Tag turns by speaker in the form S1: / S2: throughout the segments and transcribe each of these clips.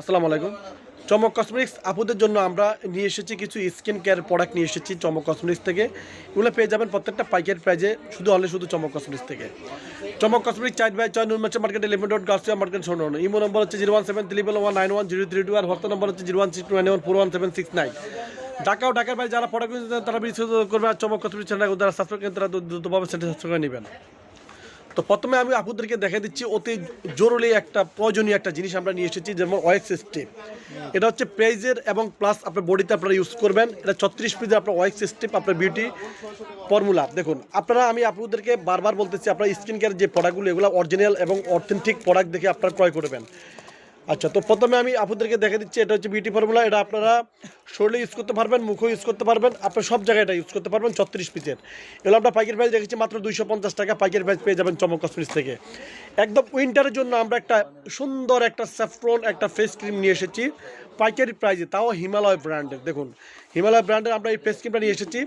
S1: আসসালামু আলাইকুম। চমক কসমেটিক্স আপুদের জন্য আমরা নিয়ে এসেছি কিছু স্কিন কেয়ার প্রোডাক্ট নিয়ে এসেছি চমক কসমেটিক্স থেকে। এগুলো পেয়ে যাবেন প্রত্যেকটা পাইকারি প্রাইজে শুধু অনলি শুধু চমক কসমেটিক্স থেকে। চমক কসমেটিক্স চাইট বাই চয় নুনমাচা মার্কেট ইলেভেন ডট গার্সিয়া মার্কেট শোনো ইমো নম্বর হচ্ছে zero one seven three one nine one zero three two আর হোয়াটসঅ্যাপ নম্বর হচ্ছে zero one six nine one four one seven six nine Dhaka ও ঢাকার বাইরে যারা প্রোডাক্ট তারা বিশেষ করবে আর চমক কসমেটিক্স চ্যানেল যারা সাবস্ক্রাইব করেন, তারা দ্রুতভাবে সেটা সাবস্ক্রাইব করে নেবেন। তো প্রথমে আমি আপনাদেরকে দেখা দিচ্ছি অতি জরুরি একটা প্রয়োজনীয় একটা জিনিস আমরা নিয়ে এসেছি, যেমন ওয়েক্স স্টেপ এটা হচ্ছে প্রাইজের এবং প্লাস আপনার বডিতে আপনারা ইউজ করবেন। এটা ছত্রিশ পিজের আপনার ওয়েক্স স্টেপ আপনার বিউটি ফর্মুলা দেখুন, আপনারা, আমি আপনাদেরকে বারবার বলতেছি, আপনার স্কিন কেয়ার যে প্রোডাক্টগুলো এগুলো অরিজিনাল এবং অথেন্টিক প্রোডাক্ট দেখে আপনারা ক্রয় করবেন। আচ্ছা তো প্রথমে আমি আপনাদেরকে দেখে দিচ্ছি, এটা হচ্ছে বিউটি ফর্মুলা এটা আপনারা শরীরে ইউজ করতে পারবেন, মুখও ইউজ করতে পারবেন আপনার সব জায়গায় এটা ইউজ করতে পারবেন, ছত্রিশ পিসের। এগুলো আমরা পাইকের প্রাইস দেখেছি মাত্র দুইশো পঞ্চাশ টাকা, পাইকের প্রাইস পেয়ে যাবেন চমক কসমিস থেকে। একদম উইন্টারের জন্য আমরা একটা সুন্দর একটা স্যাফ্রন একটা ফেস ক্রিম নিয়ে এসেছি, পাইকারি প্রাইজে তাও হিমালয় ব্র্যান্ডের দেখুন। হিমালয় ব্র্যান্ডের আমরা এই ফেস ক্রিমটা নিয়ে এসেছি।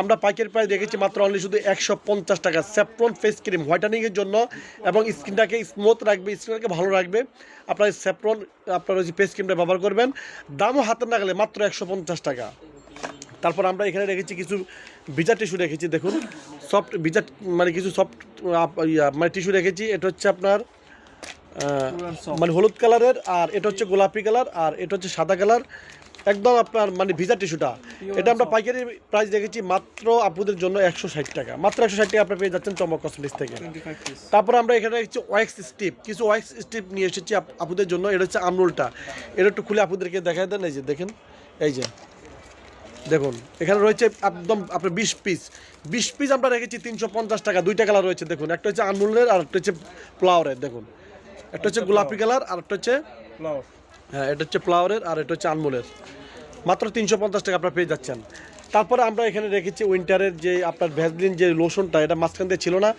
S1: আমরা পাইকের প্রাইস দেখেছি মাত্র অনলি শুধু একশো পঞ্চাশ টাকা। স্যাপ্রন ফেস ক্রিম হোয়াইটানিংয়ের জন্য এবং স্কিনটাকে স্মুথ রাখবে স্কিনটাকে ভালো রাখবে। আপনার স্যাপ্রন আপনার ওই ফেস ক্রিমটা ব্যবহার করবেন। দামও হাতে না গেলে মাত্র একশো পঞ্চাশ টাকা। তারপর আমরা এখানে রেখেছি কিছু ভিজা টিস্যু রেখেছি দেখুন। সফট ভিজা মানে কিছু সফট মানে টিস্যু রেখেছি এটা হচ্ছে আপনার মানে হলুদ কালারের আর এটা হচ্ছে গোলাপি কালার আর এটা হচ্ছে সাদা কালার একদম আপনার মানে ভিজা টিস্যুটা। এটা আমরা পাইকারি প্রাইস দেখেছি মাত্র আপুদের জন্য একশো ষাট টাকা। মাত্র একশো ষাট টাকা আপনি পেয়ে যাচ্ছেন চমক কসমেটিক্স থেকে। তারপর আমরা এখানে রেখেছি ওয়াক্স স্টিপ কিছু ওয়াক্স স্টিপ নিয়ে এসেছি আপ- আপুদের জন্য। এটা হচ্ছে আমরুলটা। এটা একটু খুলে আপুদেরকে দেখাই দেন। এই যে দেখেন। এই যে। দেখুন এখানে রয়েছে একদম আপনার বিশ পিস বিশ পিস আমরা রেখেছি তিনশো পঞ্চাশ টাকা। দুইটা কালার রয়েছে দেখুন। একটা হচ্ছে আনমুলের আর একটা হচ্ছে ফ্লাওয়ারের দেখুন। একটা হচ্ছে গোলাপি কালার আর একটা হচ্ছে হ্যাঁ এটা হচ্ছে ফ্লাওয়ারের আর এটা হচ্ছে আনমুলের মাত্র তিনশো পঞ্চাশ টাকা আপনারা পেয়ে যাচ্ছেন। তারপরে আমরা এখানে রেখেছি উইন্টারের যে আপনার ভ্যাজলিন যে লোশনটা এটা মাঝখান দিয়ে ছিল না।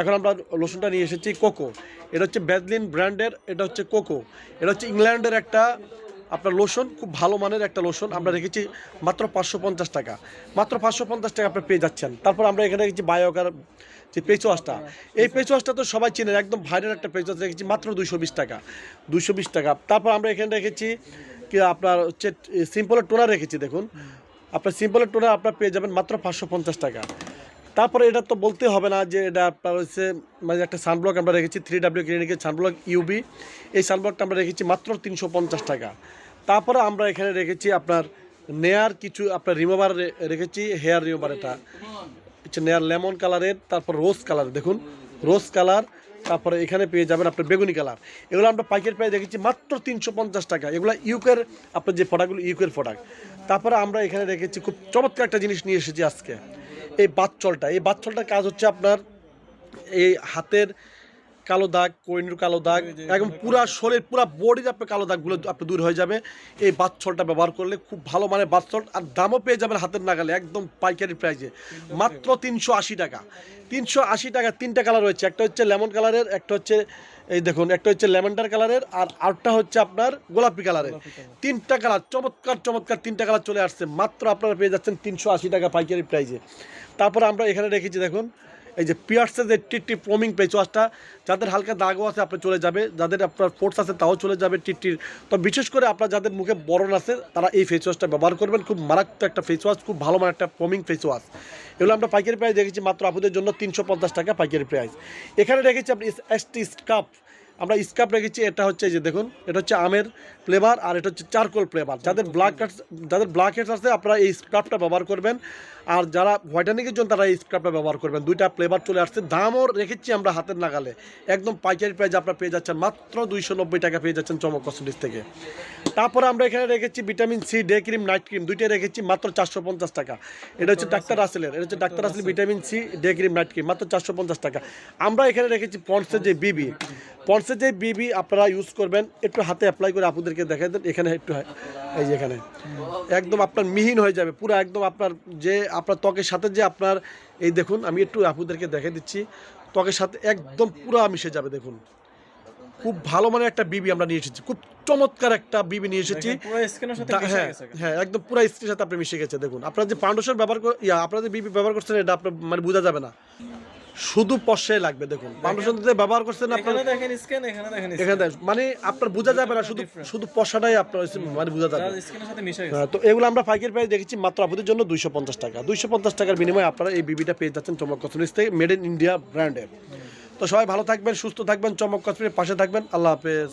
S1: এখন আমরা লোশনটা নিয়ে এসেছি কোকো এটা হচ্ছে ভ্যাজলিন ব্র্যান্ডের এটা হচ্ছে কোকো এটা হচ্ছে ইংল্যান্ডের একটা আপনার লোশন খুব ভালো মানের একটা লোশন আমরা রেখেছি মাত্র পাঁচশো পঞ্চাশ টাকা। মাত্র পাঁচশো পঞ্চাশ টাকা আপনি পেয়ে যাচ্ছেন। তারপর আমরা এখানে রেখেছি বায়োকার যে পেঁচ ওয়াশটা এই পেঁচ ওয়াশটা তো সবাই চেনেন, একদম ভাইরাল একটা পেঁচ ওয়াশ রেখেছি মাত্র দুইশো বিশ টাকা। দুইশো বিশ টাকা। তারপর আমরা এখানে রেখেছি কি আপনার হচ্ছে সিম্পলের টোনার রেখেছি, দেখুন। আপনার সিম্পলের টোনার আপনার পেয়ে যাবেন মাত্র পাঁচশো পঞ্চাশ টাকা। তারপরে এটা তো বলতে হবে না যে এটা আপনার হচ্ছে মানে একটা সানব্লক আমরা রেখেছি থ্রি ডাব্লিউ ক্লিনিকের সানব্লক ইউবি এই সানব্লকটা আমরা রেখেছি মাত্র তিনশো পঞ্চাশ টাকা। তারপরে আমরা এখানে রেখেছি আপনার নেয়ার কিছু, আপনার রিমুভার রেখেছি হেয়ার রিমুভার এটা। হচ্ছে নেয়ার লেমন কালারের তারপর রোজ কালার দেখুন। রোজ কালার তারপরে এখানে পেয়ে যাবেন আপনার বেগুনি কালার এগুলো আমরা পাইকারি প্রায় দেখেছি মাত্র তিনশো পঞ্চাশ টাকা। এগুলো ইউকের আপনার যে প্রোডাক্টগুলো ইউকের প্রোডাক্ট তারপরে আমরা এখানে রেখেছি, খুব চমৎকার একটা জিনিস নিয়ে এসেছি আজকে। এই বাচ্চলটা এই বাচ্চলটার কাজ হচ্ছে আপনার এই হাতের কালো দাগ কোয়েনুর কালো দাগ একদম পুরা শরীর পুরা বডির আপনার কালো দাগগুলো আপনি দূর হয়ে যাবে। এই বাচ্চলটা ব্যবহার করলে খুব ভালো মানে বাচ্চল আর দামও পেয়ে যাবেন হাতের নাগালে একদম পাইকারি প্রাইসে মাত্র তিনশো আশি টাকা। তিনশো আশি টাকা তিনটা কালার রয়েছে একটা হচ্ছে লেমন কালারের একটা হচ্ছে এই দেখুন একটা হচ্ছে লেমনডার কালারের আর আরেকটা হচ্ছে আপনার গোলাপি কালারের তিনটা কালার চমৎকার চমৎকার তিনটা কালার চলে আসছে। মাত্র আপনারা পেয়ে যাচ্ছেন তিনশো আশি টাকা পাইকারি প্রাইসে তারপরে আমরা এখানে রেখেছি দেখুন, এই যে পিয়ার্সের যে টিট্টি ফোমিং পেচ ওয়াশটা যাদের হালকা দাগও আছে আপনার চলে যাবে, যাদের আপনার ফোর্স আছে তাও চলে যাবে টিট্টির। তো বিশেষ করে আপনার যাদের মুখে বরণ আছে, তারা এই ফেস ওয়াশটা ব্যবহার করবেন। খুব মারাত্মক একটা ফেস ওয়াশ খুব ভালো মানের একটা ফোমিং ফেস ওয়াশ এগুলো আমরা পাইকারি প্রাইস রেখেছি মাত্র আপনাদের জন্য তিনশো পঞ্চাশ টাকা পাইকারি প্রাইস এখানে রেখেছি আপনি এসটি স্কাপ আমরা স্কাপ রেখেছি, এটা হচ্ছে যে দেখুন, এটা হচ্ছে আমের ফ্লেভার আর এটা হচ্ছে চারকোল ফ্লেভার যাদের ব্ল্যাক কাটস যাদের ব্ল্যাক হেডস আছে, আপনারা এই স্ক্রাবটা ব্যবহার করবেন। আর যারা হোয়াইটানিকের জন্য তারা এই স্ক্রাবটা ব্যবহার করবেন। দুইটা ফ্লেভার চলে আসছে। দামও রেখেছি আমরা হাতের নাগালে। একদম পাইকারি প্রাইজ আপনারা পেয়ে যাচ্ছেন। মাত্র দুইশো নব্বই টাকা পেয়ে যাচ্ছেন চমক কসমেটিক্স থেকে। তারপরে আমরা এখানে রেখেছি vitamin C day cream night cream দুইটা রেখেছি, মাত্র চারশো পঞ্চাশ টাকা। এটা হচ্ছে ডাক্তার আসলের এটা হচ্ছে doctor Rasel vitamin C day cream night cream মাত্র চারশো পঞ্চাশ টাকা। আমরা এখানে রেখেছি পন্সের যে বিবি পন্সের যে বিবি আপনারা ইউজ করবেন একটু হাতে অ্যাপ্লাই করে আপনাদেরকে দেখাই দেন এখানে একটু হয়- এই যে এখানে। একদম আপনার মিহিন হয়ে যাবে পুরো একদম আপনার যে আপনার ত্বকের সাথে যে আপনার এই দেখুন আমি একটু আপুদেরকে দেখে দিচ্ছি ত্বকের সাথে একদম পুরো মিশে যাবে দেখুন। খুব ভালো মানের একটা বিবি আমরা নিয়ে এসেছি খুব চমৎকার একটা বিবি নিয়ে এসেছি।
S2: স্কিনের
S1: হ্যাঁ হ্যাঁ একদম পুরো স্ত্রীর সাথে আপনি মিশে গেছে দেখুন। আপনার যে ফাউন্ডেশন ব্যবহার কর- ইয়া আপনারা যে বিবি ব্যবহার করছেন এটা আপনার মানে বোঝা যাবে না। শুধু পশে লাগবে দেখুন। দিতে ব্যবহার করছেন আপনার
S2: দেখেন স্ক্যান এখানে দেখেন
S1: এখানে মানে আপনার বোঝা যাবে না শুধু শুধু পশাটাই আপনার মানে বোঝা যাবে।
S2: স্ক্যানের সাথে মিশে গেছে।
S1: হ্যাঁ, তো এগুলো আমরা পাইকারি প্রাইস দেখেছি মাত্র আপনাদের জন্য দুইশো পঞ্চাশ টাকা। দুইশো পঞ্চাশ টাকার বিনিময়ে আপনারা এই বিবিটা পেয়ে যাচ্ছেন চমক কসমেটিক্স থেকে মেড ইন ইন্ডিয়া ব্র্যান্ডের তো সবাই ভালো থাকবেন সুস্থ থাকবেন চমক কসমেটিক্সের পাশে থাকবেন। আল্লাহ হাফেজ।